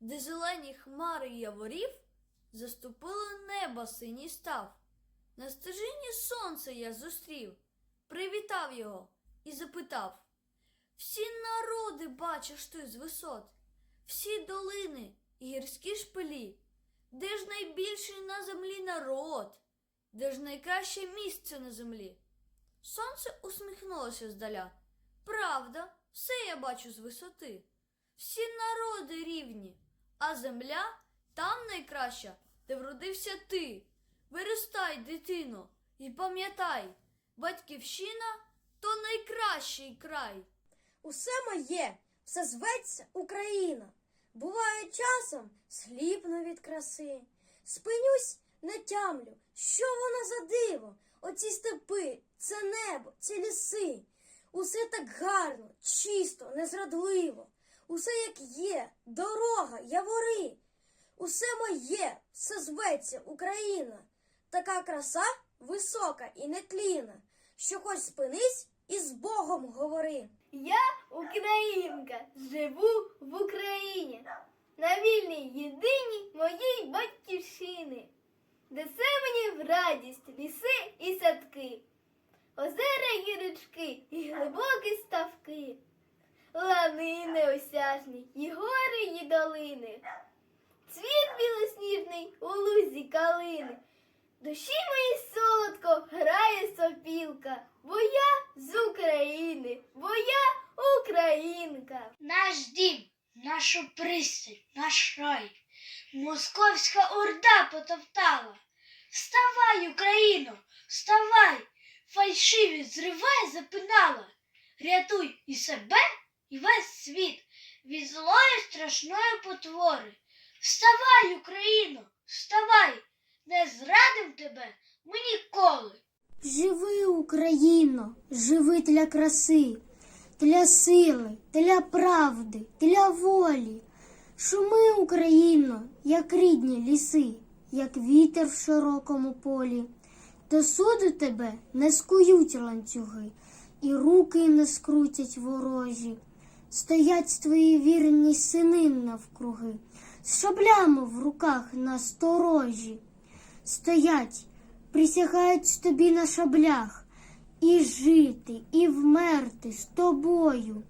де зелені хмари яворів, заступило небо синій став. На стежині сонце я зустрів, привітав його і запитав. Всі народи бачиш ти з висот, всі долини і гірські шпилі, де ж найбільший на землі народ, де ж найкраще місце на землі? Сонце усміхнулося здаля. Правда, все я бачу з висоти. Всі народи рівні, а земля там найкраща, де вродився ти. Виростай, дитино, і пам'ятай, батьківщина то найкращий край. Усе моє, все зветься Україна. Буває часом сліпну від краси. Спинюсь, не тямлю, що вона за диво. Оці степи, це небо, ці ліси. Усе так гарно, чисто, незрадливо. Усе як є, дорога, явори. Усе моє, все зветься Україна. Така краса висока і нетлінна, що хоч спинись і з Богом говори. Я українка, живу в Україні, на вільній єдиній моїй батьківщини, де все мені в радість ліси і садки, озера і річки, і лани неосяжні, і гори, і долини, цвіт білосніжний у лузі калини. Душі моїй солодко грає сопілка, бо я з України, бо я українка. Наш дім, нашу пристань, наш рай. Московська орда потоптала. Вставай, Україно, вставай, фальшиві зривай, запинала. Рятуй і себе, і весь світ від злої страшної потвори. Вставай, Україно, вставай, не зрадим тебе ми ніколи. Живи, Україно, живи для краси, для сили, для правди, для волі. Шуми, Україно, як рідні ліси, як вітер в широкому полі. До суду тебе не скують ланцюги, і руки не скрутять ворожі. Стоять твої вірні сини навкруги, з шаблями в руках насторожі. Стоять, присягають тобі на шаблях, і жити, і вмерти з тобою,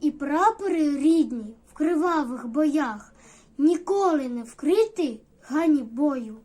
і прапори рідні в кривавих боях ніколи не вкрити ганібою.